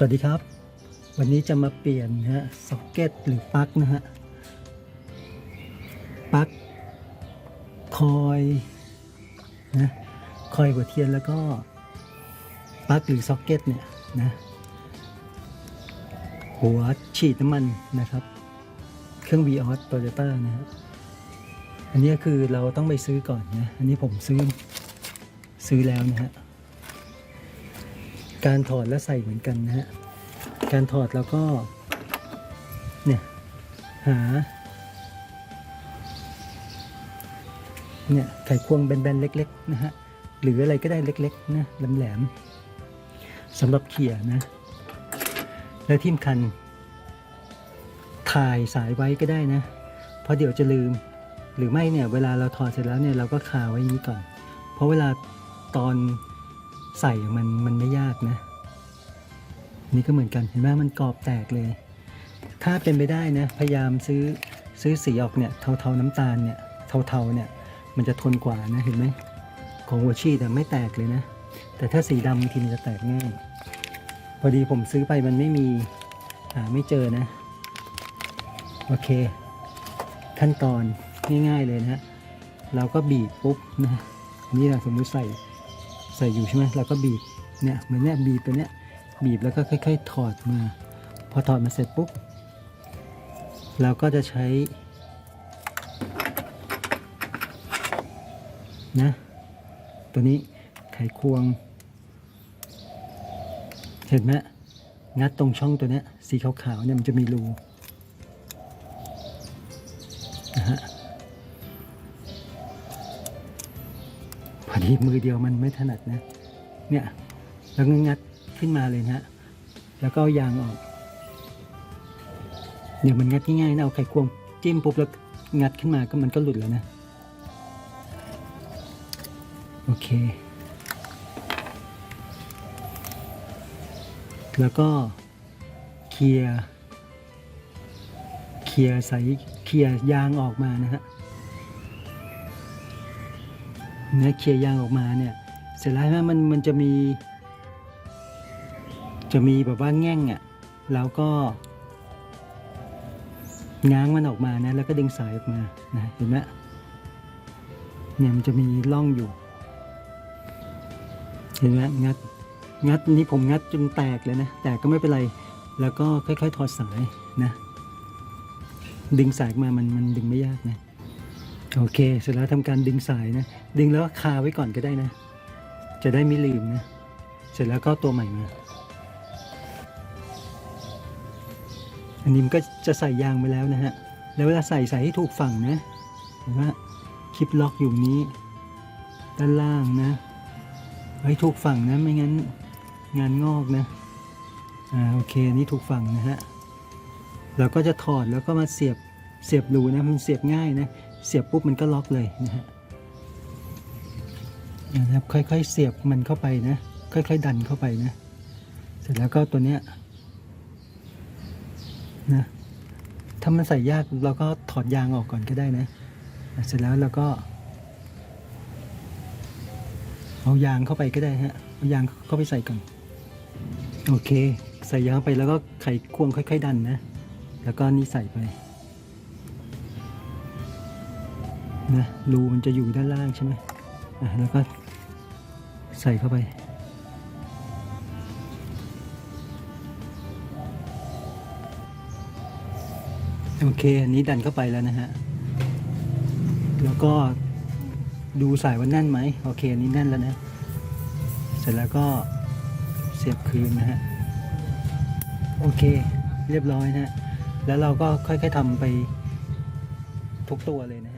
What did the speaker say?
สวัสดีครับ วันนี้จะมาเปลี่ยนฮะซ็อกเก็ตหรือปลั๊กนะฮะปลั๊กคอยนะคอยหัวเทียนแล้วก็ปลั๊กหรือซ็อกเก็ตเนี่ยนะหัวฉีดน้ำมันนะครับ เครื่อง v ีออสโตโยต้านะฮะอันนี้คือเราต้องไปซื้อก่อนนะ อันนี้ผมซื้อซื้อแล้วนะฮะ การถอดและใส่เหมือนกันนะฮะ การถอดแล้วก็ เนี่ย หา เนี่ย ไขควงแบนๆเล็ก ๆ นะฮะ หรืออะไรก็ได้เล็ก ๆ นะแหลมๆสำหรับเขี่ยนะ และที่สำคัญถ่ายสายไว้ก็ได้นะ เพราะเดี๋ยวจะลืม หรือไม่เนี่ย เวลาเราถอดเสร็จแล้วเนี่ยเราก็คาไว้อย่างนี้ก่อน เพราะเวลาตอน ใส่มันมันไม่ยากนะ นี่ก็เหมือนกันเห็นไหมมันกรอบแตกเลย ถ้าเป็นไปได้นะ พยายามซื้อซื้อสีออกเนี่ยเทาๆน้ำตาลเนี่ยเทาๆเนี่ยมันจะทนกว่านะเห็นไหมของหัวชีดอะไม่แตกเลยนะ แต่ถ้าสีดำบางทีมันจะแตกง่ายพอดีผมซื้อไปมันไม่มีหาไม่เจอนะ โอเค ขั้นตอนง่ายๆเลยนะ เราก็บีบปุ๊บนะนี่เราสมมติใส่ ใส่อยู่ใช่ไหมเราก็บีบเนี่ยเหมือนเนี่ยบีบตัวเนี้ยบีบแล้วก็ค่อย ๆ ถอดมา พอถอดมาเสร็จปุ๊บเราก็จะใช้นะตัวนี้ไขควง เห็นไหมงัดตรงช่องตัวเนี้ยสีขาวๆเนี่ยมันจะมีรู ดีมือเดียวมันไม่ถนัดนะ เนี่ยแล้วก็งัดขึ้นมาเลยนะแล้วก็ยางออกเดี๋ยวมันงัดง่ายๆนะเอาไขควงจิ้มปุ๊บแล้วงัดขึ้นมาก็มันก็หลุดแล้วนะ โอเค แล้วก็เคลียร์เคลียร์ใส่เคลียร์ยางออกมานะฮะ เนื้อเคลียร์ยางออกมาเนี่ย เสร็จแล้วนะมันมันจะมี จะมีแบบว่าแง่งอะ่ะแล้วก็ง้างมันออกมานะแล้วก็ดึงสายออกมานะเห็นไหมเนี่ยมันจะมีร่องอยู่ เห็นไหมงัดงัดนี่ผมงัดจนแตกเลยนะ แต่ก็ไม่เป็นไร แล้วก็ค่อยๆถอดสายนะ ดึงสายออกมามันมันดึงไม่ยากนะ โอเค เสร็จแล้วทำการดึงสายนะ ดึงแล้วคาไว้ก่อนก็ได้นะ จะได้ไม่ลืมนะ เสร็จแล้วก็ตัวใหม่มา อันนี้มันก็จะใส่ยางไปแล้วนะฮะ แล้วเวลาใส่ใส่ให้ถูกฝั่งนะ เห็นว่าคลิปล็อกอยู่นี้ ด้านล่างนะให้ถูกฝั่งนะ ไม่งั้นงานงอกนะ อ่าโอเคอันนี่ถูกฝั่งนะฮะ เราก็จะถอดแล้วก็มาเสียบเสียบรูนะ มันเสียบง่ายนะ เสียบปุ๊บมันก็ล็อกเลยนะฮะนะครับค่อยๆเสียบมันเข้าไปนะ ค่อย ๆ ดันเข้าไปนะ เสร็จแล้วก็ตัวเนี้ยนะถ้ามันใส่ยากเราก็ถอดยางออกก่อนก็ได้นะ เสร็จแล้วเราก็ เอายางเข้าไปก็ได้ฮะเอายางเข้าไปใส่ก่อนโอเค ใส่ยางไปแล้วก็ไขควงค่อย ๆ ดันนะ แล้วก็นี่ใส่ไป นะรูมันจะอยู่ด้านล่างใช่ไหมอะแล้วก็ใส่เข้าไป โอเค อันนี้ดันเข้าไปแล้วนะฮะ แล้วก็ดูสายว่าแน่นไหมโอเค อันนี้แน่นแล้วนะ เสร็จแล้วก็เสียบคืนนะฮะ โอเค เรียบร้อยนะฮะแล้วเราก็ค่อยๆทำไปทุกตัวเลยนะฮะ